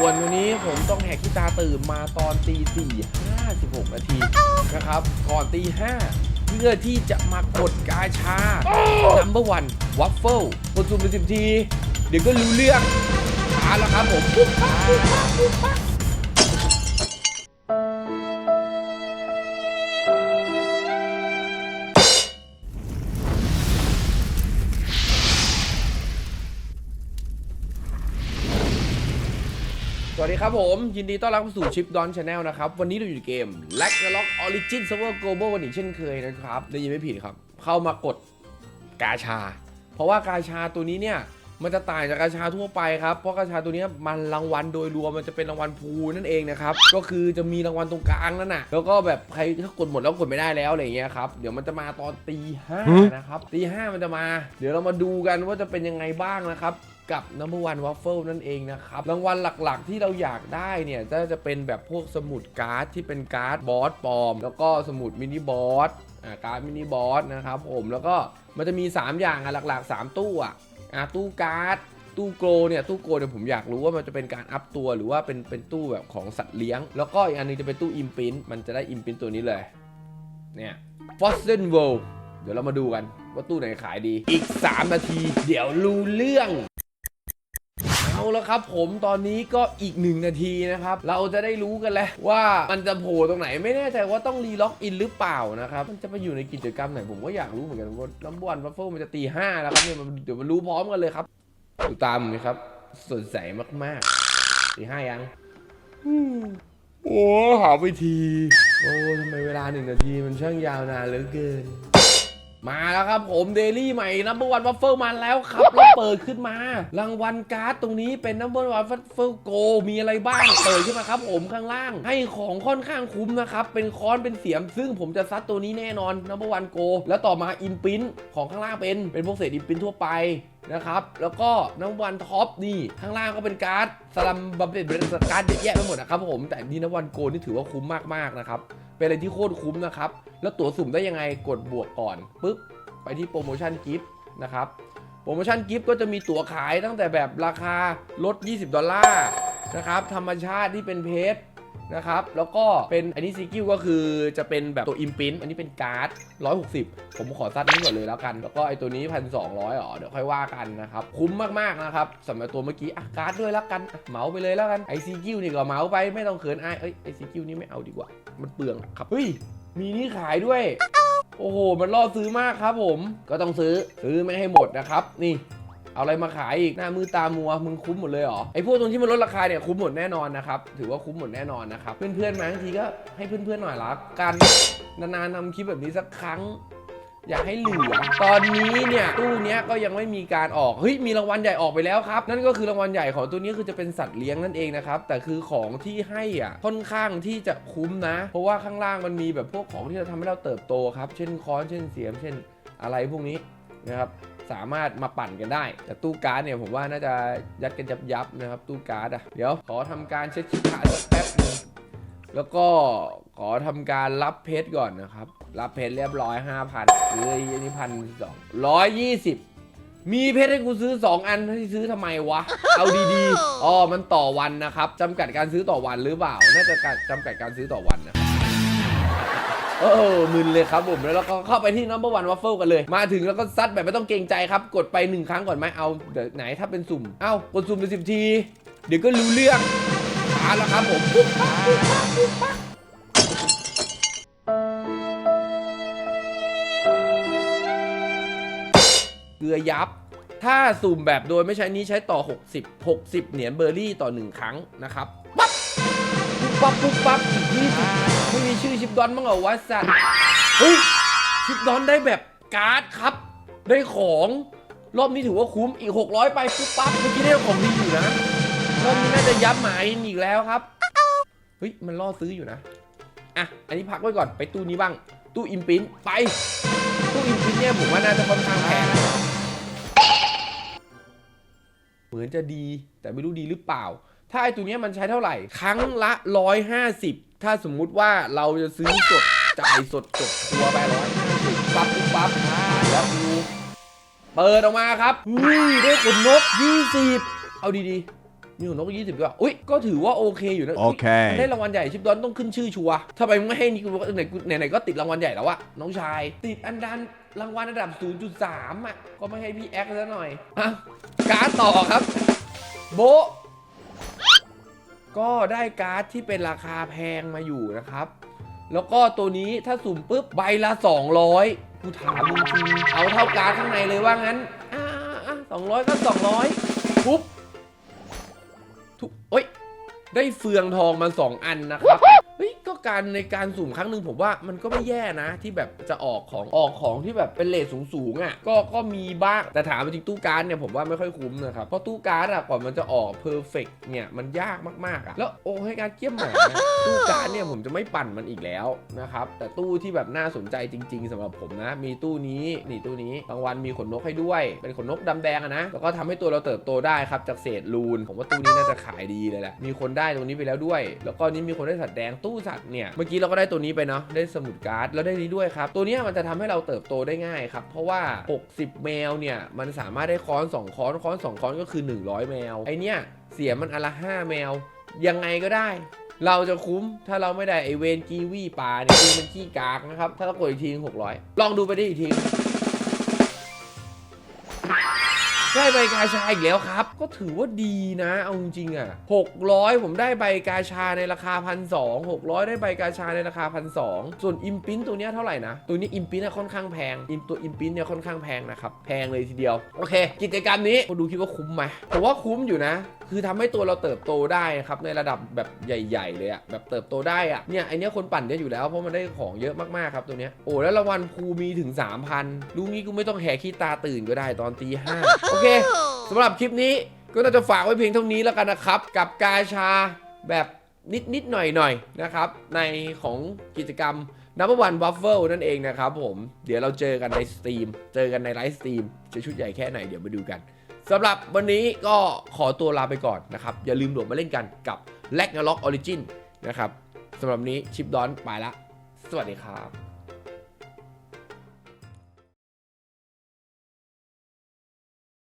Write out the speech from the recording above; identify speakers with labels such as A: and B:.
A: ส่วนวันนี้ผมต้องแหกที่ตาตื่นมาตอนตีสี่ห้าสิบหกนาทีนะครับก่อนตีห้าเพื่อที่จะมากดกาชา number one waffle กดซูมไปสิบที เดี๋ยวก็รู้เรื่องมาแล้วครับผมปุ๊บปั๊บปุ๊บปั๊บปุ๊บปั๊บ สวัสดีครับผม ยินดีต้อนรับเข้าสู่ชิปดอนชาแนลนะครับ วันนี้เราอยู่ในเกม l a g n a r o k Origin Server Global กันอีกเช่นเคยนะครับ ได้ยินไม่ผิดครับ เข้ามากดกาชา เพราะว่ากาชาตัวนี้เนี่ย มันจะต่างจากกาชาทั่วไปครับ เพราะกาชาตัวนี้มันรางวัลโดยรวมมันจะเป็นรางวัลพูนั่นเองนะครับ ก็คือจะมีรางวัลตรงกลางนั่นน่ะ แล้วก็แบบใครถ้ากดหมดแล้วกดไม่ได้แล้วอะไรอย่างเงี้ยครับ เดี๋ยวมันจะมาตอนตีห้านะครับ ตีห้ามันจะมา เดี๋ยวเรามาดูกันว่าจะเป็นยังไงบ้างนะครับ กับ number one waffle นั่นเองนะครับ รางวัลหลักๆ ที่เราอยากได้เนี่ยจะจะเป็นแบบพวกสมุดการ์ดที่เป็นการ์ดบอสปลอม แล้วก็สมุดมินิบอสการ์ดมินิบอสนะครับผมแล้วก็มันจะมี 3 อย่างอะหลักๆ 3 ตู้อะอ่าตู้การ์ดตู้โกลเนี่ยตู้โกลเนี่ยผมอยากรู้ว่ามันจะเป็นการอัพตัวหรือว่าเป็นเป็นตู้แบบของสัตว์เลี้ยง แล้วก็อีกอันนึงจะเป็นตู้อิมพินมันจะได้อิมพินตัวนี้เลยเนี่ย f o s s e n World เดี๋ยวเรามาดูกันว่าตู้ไหนขายดีอีก 3 นาที เดี๋ยวรู้เรื่อง เอาล้วครับ ผมตอนนี้ก็อีก1นาทีนะครับ เราจะได้รู้กันแล้วว่ามันจะโผล่ตรงไหนไม่แน่ใจว่าต้องรีล็อกอินหรือเปล่านะครับ มันจะไปอยู่ในกิจกรรมไหนผมก็อยากรู้เหมือนกันว่าลัมบอนบัฟเฟิลมันจะตีห้าแล้วครับเนี่ยเดี๋ยวมันรู้พร้อมกันเลยครับดูตามไหมครับ สดใสมากๆตีห้ายังโอ้หาไปทีโอ้ทำไมเวลาหนึ่งนาทีมันช่างยาวนานเหลือเกิน มาแล้วครับผมเดลี่ใหม่นัมเบอร์วันวัฟเฟิลมาแล้วครับแล้วเปิดขึ้นมา รางวัลการ์ดตรงนี้เป็นนัมเบอร์วันวัฟเฟิลโกมีอะไรบ้างเปิดขึ้นมาครับผมข้างล่าง ให้ของค่อนข้างคุ้มนะครับ เป็นค้อนเป็นเสียม ซึ่งผมจะซัดตัวนี้แน่นอนนัมเบอร์วันโกแล้วต่อมาอิมพินของข้างล่างเป็นเป็นพวกเศษอิมพินทั่วไปนะครับ แล้วก็นัมเบอร์วันท็อปนี่ ข้างล่างก็เป็นการ์ดสลัมบัมเบิลเป็นการ์ดเยอะแยะไปหมดนะครับผม แต่นี่นัมเบอร์วันโกนี่ถือว่าคุ้มมากๆนะครับ เป็นอะไรที่โคตรคุ้มนะครับ แล้วตั๋วสุ่มได้ยังไงกดบวกก่อนปึ๊บไปที่โปรโมชั่นกิฟต์นะครับโปรโมชั่นกิฟต์ก็จะมีตั๋วขายตั้งแต่แบบราคาลด 20 ดอลลาร์นะครับธรรมชาติที่เป็นเพชร นะครับ แล้วก็เป็นอันนี้ซีกิวก็คือจะเป็นแบบตัวอิมพินอันนี้เป็นการ์ด 160 ผมขอซัดนี้ก่อนเลยแล้วกัน แล้วก็ไอตัวนี้1,200อ๋อเดี๋ยวค่อยว่ากันนะครับ คุ้มมากๆนะครับสำหรับตัวเมื่อกี้อะการ์ดด้วยแล้วกันเหมาไปเลยแล้วกันไอซีกิวนี่ก็เหมาไปไม่ต้องเขินอายเอ้ยไอซีกิวนี่ไม่เอาดีกว่า มันเปลืองครับเฮ้ยมีนี่ขายด้วย โอ้โห มันล่อซื้อมากครับผม ก็ต้องซื้อ ซื้อไม่ให้หมดนะครับ นี่ เอาอะไรมาขายอีกหน้ามือตามัวมึงคุ้มหมดเลยเหรอไอ้พวกตรงที่มันลดราคาเนี่ยคุ้มหมดแน่นอนนะครับถือว่าคุ้มหมดแน่นอนนะครับเพื่อนๆมาทั้งทีก็ให้เพื่อนๆหน่อยละกันนานๆทำคลิปแบบนี้สักครั้งอยากให้เหลือ ตอนนี้เนี่ยตู้เนี้ยก็ยังไม่มีการออก เฮ้ยมีรางวัลใหญ่ออกไปแล้วครับ นั่นก็คือรางวัลใหญ่ของตัวนี้คือจะเป็นสัตว์เลี้ยงนั่นเองนะครับ แต่คือของที่ให้อะค่อนข้างที่จะคุ้มนะ เพราะว่าข้างล่างมันมีแบบพวกของที่จะทำให้เราเติบโตครับ เช่นค้อน เช่นเสียม เช่นอะไรพวกนี้นะครับ สามารถมาปั่นกันได้ แต่ตู้การ์ดเนี่ยผมว่าน่าจะยัดกันยับยับนะครับตู้การ์ดอะเดี๋ยวขอทำการเช็ดชิปขาสักแป๊บหนึงแล้วก็ขอทำการรับเพชรก่อนนะครับ รับเพชรเรียบร้อย5,000เอ้ยอันนี้พันสองร้อยยี่สิบมีเพชรให้กูซื้อ 2 อันที่ซื้อทำไมวะ เอาดีๆอ๋อมันต่อวันนะครับจำกัดการซื้อต่อวันหรือเปล่า น่าจะการจำกัดการซื้อต่อวันนะครับ เออมึนเลยครับผมแล้วเราก็เข้าไปที่ number one waffle กันเลย มาถึงแล้วก็ซัดแบบไม่ต้องเกรงใจครับ กดไปหนึ่งครั้งก่อนไหมเอาเดี๋ยวไหนถ้าเป็นสุ่ม เอ้ากดสุ่มไปสิบที เดี๋ยวก็รู้เรื่องมาแล้วครับผมปุ๊บปั๊บปุ๊บปั๊บปุ๊บปั๊บเกลือยับถ้าสุ่มแบบโดยไม่ใช้นี้ใช้ต่อ 60 60 เหรียญเบอร์รี่ต่อ 1 ครั้งนะครับ ปั๊บปุ๊บปั๊บปุ๊บปั๊บอีก20ไม่มีชื่อชิปดอนบ้างเหรอวะสัตว์เฮ้ยชิปดอนได้แบบการ์ดครับ ได้ของรอบนี้ถือว่าคุ้มอีก 600 ไปปุ๊บปั๊บเมื่อกี้ได้ของดีอยู่นะรอบนี้น่าจะยับหมายอีกแล้วครับเฮ้ยมันล่อซื้ออยู่นะอะอันนี้พักไว้ก่อนไปตู้นี้บ้าง ตู้อิมพินไป ตู้อิมพินเนี่ยผมว่าน่าจะค่อนข้างแพงเหมือนจะดีแต่ไม่รู้ดีหรือเปล่า ถ้าไอตัวเนี้ยมันใช้เท่าไหร่ ครั้งละ 150 ถ้าสมมุติว่าเราจะซื้อสดจ่ายสดจบตัวไปร้อยปั๊บปุ๊บปั๊บอ่าแล้วดูเปิดออกมาครับอุ้ยได้ขนนก 20 เอาดีๆมีของนกยี่สิบด้วยอุ้ยก็ถือว่าโอเคอยู่นะย
B: Okay.
A: ได้รางวัลใหญ่ชิปดอนต้องขึ้นชื่อชัวร์ทำไมมึงไม่ให้นี่กูไหนกูไหนๆก็ติดรางวัลใหญ่แล้วอะน้องชาย ติดอันดันรางวัลระดับ 0.3อะก็ไม่ให้พี่แอคซะหน่อยอะการ์ดต่อครับ โบะ ก็ได้การ์ดที่เป็นราคาแพงมาอยู่นะครับ แล้วก็ตัวนี้ถ้าสุ่มปุ๊บใบละ 200กูถามจริงๆเอาเท่าการ์ดข้างในเลยว่างั้นอ่าสองร้อยก็สองร้อยปุ๊บทุกเอ้ยได้เฟืองทองมา 2 อันนะครับ ก็การในการสุ่มครั้งหนึ่งผมว่ามันก็ไม่แย่นะ ที่แบบจะออกของออกของที่แบบเป็นเลทสูงๆอะก็ก็มีบ้างแต่ถามจริงตู้การ์ดเนี่ยผมว่าไม่ค่อยคุ้มนะครับเพราะตู้การ์ดอะก่อนมันจะออกเพอร์เฟกเนี่ยมันยากมากๆอะแล้วโอ้ให้การเกี่ยมหมานะตู้การ์ดเนี่ยผมจะไม่ปั่นมันอีกแล้วนะครับแต่ตู้ที่แบบน่าสนใจจริง ๆสำหรับผมนะ มีตู้นี้นี่ตู้นี้บางวันมีขนนกให้ด้วย เป็นขนนกดำแดงอะนะแล้วก็ทำให้ตัวเราเติบโตได้ครับจากเศษรูนผมว่าตู้นี้น่าจะขายดีเลยแหละมีคนได้ตรงนี้ไปแล้วด้วย แล้วก็นี่มีคนได้สัตว์แดงตู้สัตวเนี่ยเมื่อกี้เราก็ได้ตัวนี้ไปเนาะได้สมุดการ์ดแล้วได้นี้ด้วยครับตัวนี้มันจะทำให้เราเติบโตได้ง่ายครับเพราะว่า 60 แมวเนี่ยมันสามารถได้ค้อน 2 ค้อนค้อน 2 ค้อนก็คือ 100 แมวไอเนี่ยเสียมันอนละ 5 แมว ยังไงก็ได้เราจะคุ้มถ้าเราไม่ได้ไอเวนกีวีปลาเนี่ยมันขี้กากนะครับ ถ้าเรากดอีกทีหกร้อยลองดูไปได้อีกที ใบกาชาอีกแล้วครับ ก็ถือว่าดีนะ เอาจริงๆอะ600 ผมได้ใบกาชาในราคาพันสอง600ได้ใบกาชาในราคาพันสองส่วนอิมพินตัวเนี้ยเท่าไหร่นะ ตัวนี้อิมพินค่อนข้างแพง อิมตัวอิมพินเนี่ยค่อนข้างแพงนะครับ แพงเลยทีเดียว โอเค กิจกรรมนี้คนดูคิดว่าคุ้มไหมผมว่าคุ้มอยู่นะ คือทำให้ตัวเราเติบโตได้ครับในระดับแบบใหญ่ ๆ เลยอะแบบเติบโตได้อะเนี่ยไอเนี้ยคนปั่นได้อยู่แล้วเพราะมันได้ของเยอะมากๆครับตัวเนี้ยโอ้แล้วรางวัลภูมีถึง 3,000รู้งี้กูไม่ต้องแหกขี้ตาตื่นก็ได้ตอนตีห้าโอเคสำหรับคลิปนี้ก็น่าจะฝากไว้เพียงเท่านี้แล้วกันนะครับ กับกาชาแบบนิดนิดๆหน่อยหน่อยๆนะครับ ในของกิจกรรม Number One Waffle นั่นเองนะครับผม เดี๋ยวเราเจอกันในสตรีม เจอกันในไลฟ์สตรีมจะชุดใหญ่แค่ไหนเดี๋ยวมาดูกัน สำหรับวันนี้ก็ขอตัวลาไปก่อนนะครับ อย่าลืมโดดมาเล่นกันกับ l a g n a r o k Origin นะครับสำหรับนนี้ชิปดอนไปละ สวัสดีครับ